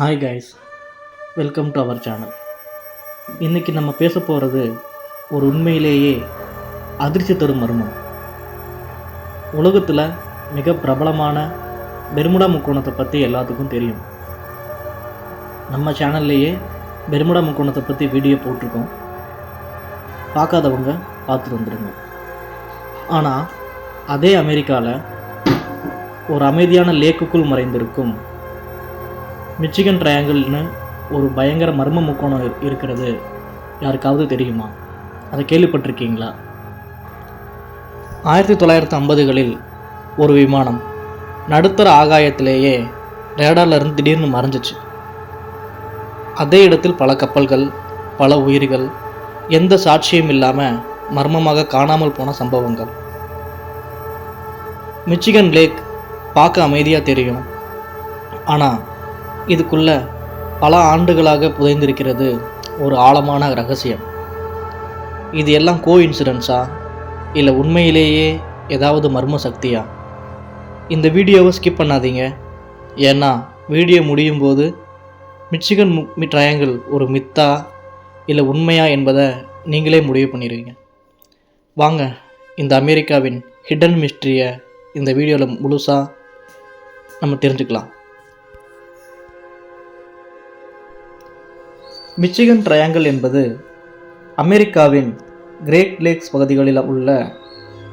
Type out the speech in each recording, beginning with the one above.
Hi guys welcome to our channel இன்றைக்கி நம்ம பேச போகிறது ஒரு உண்மையிலேயே அதிர்ச்சி தரும் மர்மம். உலகத்தில் மிக பிரபலமான பெர்முடா முக்கோணத்தை பற்றி எல்லாத்துக்கும் தெரியும். நம்ம சேனல்லையே பெர்முடா முக்கோணத்தை பற்றி வீடியோ போட்டிருக்கோம். பார்க்காதவங்க பார்த்துட்டு வந்துடுங்க ஆனால் அதே அமெரிக்காவில் ஒரு அமைதியான லேக்குக்குள் மறைந்திருக்கும் மிச்சிகன் ட்ரையாங்கிள்னு ஒரு பயங்கர மர்ம முக்கோணம் இருக்கிறது. யாருக்காவது தெரியுமா? அதை கேள்விப்பட்டிருக்கீங்களா? ஆயிரத்தி தொள்ளாயிரத்தி ஐம்பதுகளில் ஒரு விமானம் நடுத்தர ஆகாயத்திலேயே ரேடார்ல இருந்து திடீர்னு மறைஞ்சிச்சு. அதே இடத்தில் பல கப்பல்கள் பல உயிர்கள் எந்த சாட்சியும் இல்லாமல் மர்மமாக காணாமல் போன சம்பவங்கள். மிச்சிகன் லேக் பார்க்க அமைதியாக தெரியும். ஆனால் இதுக்குள்ள பல ஆண்டுகளாக புதைந்திருக்கிறது ஒரு ஆழமான ரகசியம். இது எல்லாம் கோ இன்சிடென்ஸா இல்லை உண்மையிலேயே ஏதாவது மர்ம சக்தியா இந்த வீடியோவை ஸ்கிப் பண்ணாதீங்க. ஏன்னா வீடியோ முடியும் போது மிச்சிகன் மி ட்ரையாங்கிள் ஒரு மித்தா இல்லை உண்மையா என்பதை நீங்களே முடிவு பண்ணிடுவீங்க வாங்க இந்த அமெரிக்காவின் ஹிடன் மிஸ்ட்ரியை இந்த வீடியோவில் முழுசாக நம்ம தெரிஞ்சுக்கலாம். மிச்சிகன் ட்ரையாங்கிள் என்பது அமெரிக்காவின் கிரேட் லேக்ஸ் பகுதிகளில் உள்ள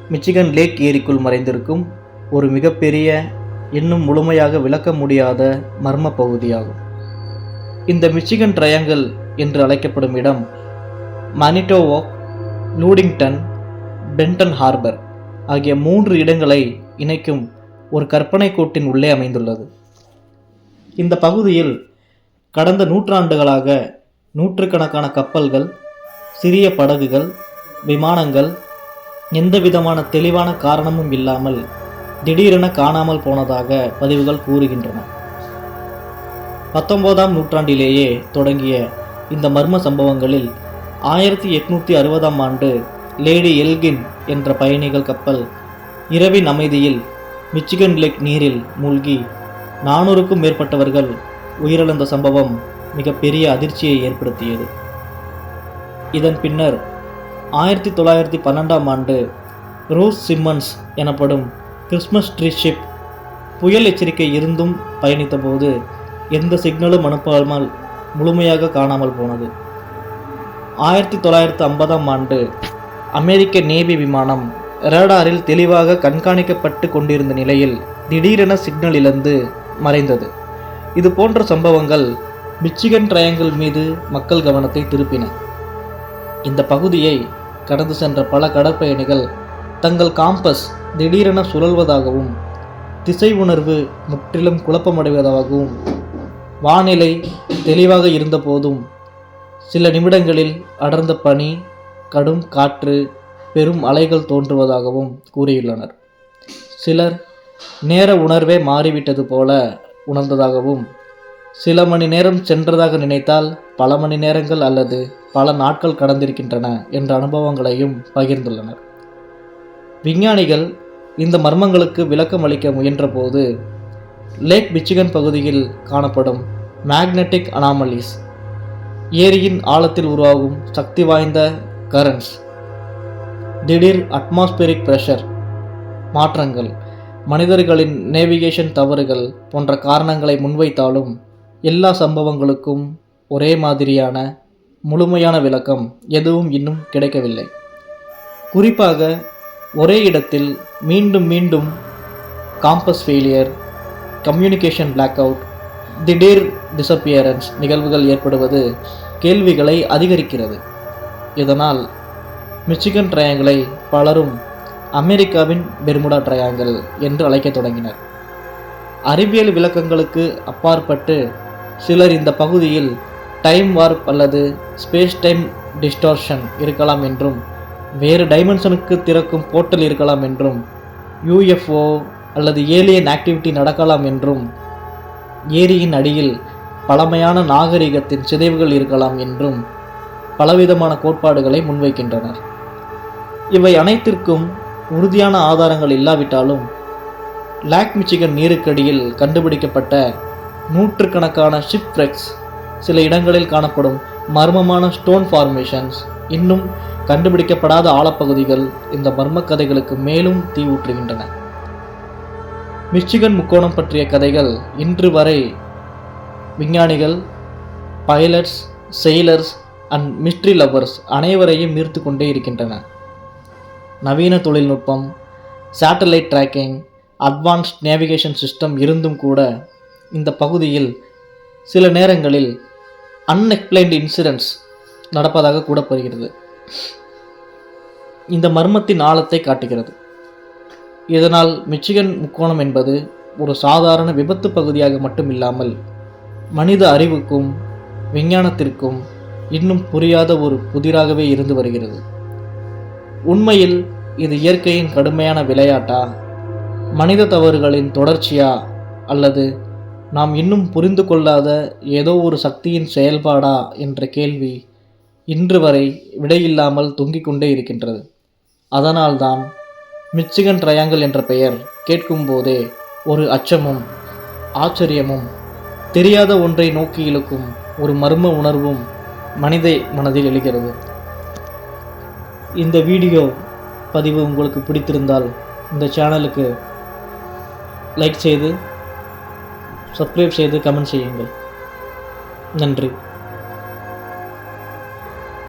மிச்சிகன் லேக் ஏரிக்குள் மறைந்திருக்கும் ஒரு மிகப்பெரிய இன்னும் முழுமையாக விளக்க முடியாத மர்ம பகுதியாகும். இந்த மிச்சிகன் ட்ரையாங்கிள் என்று அழைக்கப்படும் இடம் மனிட்டோவாக் லூடிங்டன் பென்டன் ஹார்பர் ஆகிய மூன்று இடங்களை இணைக்கும் ஒரு கற்பனை கோட்டின் உள்ளே அமைந்துள்ளது. இந்த பகுதியில் கடந்த நூற்றாண்டுகளாக நூற்றுக்கணக்கான கப்பல்கள் சிறிய படகுகள் விமானங்கள் எந்த விதமான தெளிவான காரணமும் இல்லாமல் திடீரென காணாமல் போனதாக பதிவுகள் கூறுகின்றன. பத்தொன்பதாம் நூற்றாண்டிலேயே தொடங்கிய இந்த மர்ம சம்பவங்களில் ஆயிரத்தி எட்நூற்றி அறுபதாம் ஆண்டு லேடி எல்கின் என்ற பயணிகள் கப்பல் இரவின் அமைதியில் மிச்சிகன் லேக் நீரில் மூழ்கி நானூறுக்கும் மேற்பட்டவர்கள் உயிரிழந்த சம்பவம் மிகப்பெரிய அதிர்ச்சியை ஏற்படுத்தியது. இதன் பின்னர் ஆயிரத்தி தொள்ளாயிரத்தி பன்னெண்டாம் ஆண்டு ரோஸ் சிம்மன்ஸ் எனப்படும் கிறிஸ்மஸ் ட்ரீ ஷிப் புயல் எச்சரிக்கை இருந்தும் பயணித்தபோது எந்த சிக்னலும் அனுப்பாமல் முழுமையாக காணாமல் போனது. ஆயிரத்தி தொள்ளாயிரத்தி ஐம்பதாம் ஆண்டு அமெரிக்க நேவி விமானம் ரேடாரில் தெளிவாக கண்காணிக்கப்பட்டு கொண்டிருந்த நிலையில் திடீரென சிக்னல் இழந்து மறைந்தது. இது போன்ற சம்பவங்கள் மிச்சிகன் ட்ரையாங்கிள் மீது மக்கள் கவனத்தை திருப்பின. இந்த பகுதியை கடந்து சென்ற பல கடற்பயணிகள் தங்கள் காம்பஸ் திடீரென சுழல்வதாகவும் திசை உணர்வு முற்றிலும் குழப்பமடைவதாகவும் வானிலை தெளிவாக இருந்தபோதும் சில நிமிடங்களில் அடர்ந்த பனி கடும் காற்று பெரும் அலைகள் தோன்றுவதாகவும் கூறியுள்ளனர். சிலர் நேர உணர்வே மாறிவிட்டது போல உணர்ந்ததாகவும் சில மணி நேரம் சென்றதாக நினைத்தால் பல மணி நேரங்கள் அல்லது பல நாட்கள் கடந்திருக்கின்றன என்ற அனுபவங்களையும் பகிர்ந்துள்ளனர். விஞ்ஞானிகள் இந்த மர்மங்களுக்கு விளக்கம் அளிக்க முயன்றபோது லேக் மிச்சிகன் பகுதியில் காணப்படும் மேக்னெட்டிக் அனாமலிஸ் ஏரியின் ஆழத்தில் உருவாகும் சக்தி வாய்ந்த கரண்ட்ஸ் திடீர் அட்மாஸ்பியரிக் ப்ரெஷர் மாற்றங்கள் மனிதர்களின் நேவிகேஷன் தவறுகள் போன்ற காரணங்களை முன்வைத்தாலும் எல்லா சம்பவங்களுக்கும் ஒரே மாதிரியான முழுமையான விளக்கம் எதுவும் இன்னும் கிடைக்கவில்லை. குறிப்பாக ஒரே இடத்தில் மீண்டும் மீண்டும் compass failure communication black out திடீர் டிசப்பியரன்ஸ் நிகழ்வுகள் ஏற்படுவது கேள்விகளை அதிகரிக்கிறது. இதனால் மிச்சிகன் ட்ரையாங்கிளை பலரும் அமெரிக்காவின் பெர்முடா ட்ரையாங்கிள் என்று அழைக்கத் தொடங்கினர். அறிவியல் விளக்கங்களுக்கு அப்பாற்பட்டு சிலர் இந்த பகுதியில் டைம் வார்ப் அல்லது ஸ்பேஸ் டைம் டிஸ்டார்ஷன் இருக்கலாம் என்றும் வேறு டைமென்ஷனுக்கு திறக்கும் போர்ட்டல் இருக்கலாம் என்றும் யூஎஃப்ஓ அல்லது ஏலியன் ஆக்டிவிட்டி நடக்கலாம் என்றும் ஏரியின் அடியில் பழமையான நாகரிகத்தின் சிதைவுகள் இருக்கலாம் என்றும் பலவிதமான கோட்பாடுகளை முன்வைக்கின்றனர். இவை அனைத்திற்கும் உறுதியான ஆதாரங்கள் இல்லாவிட்டாலும் லேக் மிச்சிகன் நீருக்கடியில் கண்டுபிடிக்கப்பட்ட நூற்றுக்கணக்கான ஷிப்ரெக்ஸ் சில இடங்களில் காணப்படும் மர்மமான ஸ்டோன் ஃபார்மேஷன்ஸ் இன்னும் கண்டுபிடிக்கப்படாத ஆழப்பகுதிகள் இந்த மர்ம கதைகளுக்கு மேலும் தீவூற்றுகின்றன மிச்சிகன் முக்கோணம் பற்றிய கதைகள் இன்று வரை விஞ்ஞானிகள் pilots sailors and mystery lovers அனைவரையும் ஈர்த்து கொண்டே இருக்கின்றன. நவீன தொழில்நுட்பம் satellite tracking advanced navigation system இருந்தும் கூட இந்த பகுதியில் சில நேரங்களில் அன்எக்ஸ்பிளைன்டு இன்சிடென்ட்ஸ் நடப்பதாக கூறப்படுகிறது. இந்த மர்மத்தின் ஆழத்தை காட்டுகிறது. இதனால் மிச்சிகன் முக்கோணம் என்பது ஒரு சாதாரண விபத்து பகுதியாக மட்டும் இல்லாமல் மனித அறிவுக்கும் விஞ்ஞானத்திற்கும் இன்னும் புரியாத ஒரு புதிராகவே இருந்து வருகிறது. உண்மையில் இது இயற்கையின் கடுமையான விளையாட்டா? மனித தவறுகளின் தொடர்ச்சியா? அல்லது நாம் இன்னும் புரிந்து கொள்ளாத ஏதோ ஒரு சக்தியின் செயல்பாடா என்ற கேள்வி இன்று வரை விடையில்லாமல் தொங்கிக் கொண்டே இருக்கின்றது. அதனால்தான் மிச்சிகன் ட்ரையாங்கிள் என்ற பெயர் கேட்கும்போதே ஒரு அச்சமும் ஆச்சரியமும் தெரியாத ஒன்றை நோக்கி இழுக்கும் ஒரு மர்ம உணர்வும் மனித மனதில் எழுகிறது. இந்த வீடியோ பதிவு உங்களுக்கு பிடித்திருந்தால் இந்த சேனலுக்கு லைக் செய்து சப்ஸ்கிரைப் செய்து கமெண்ட் செய்யுங்கள். நன்றி.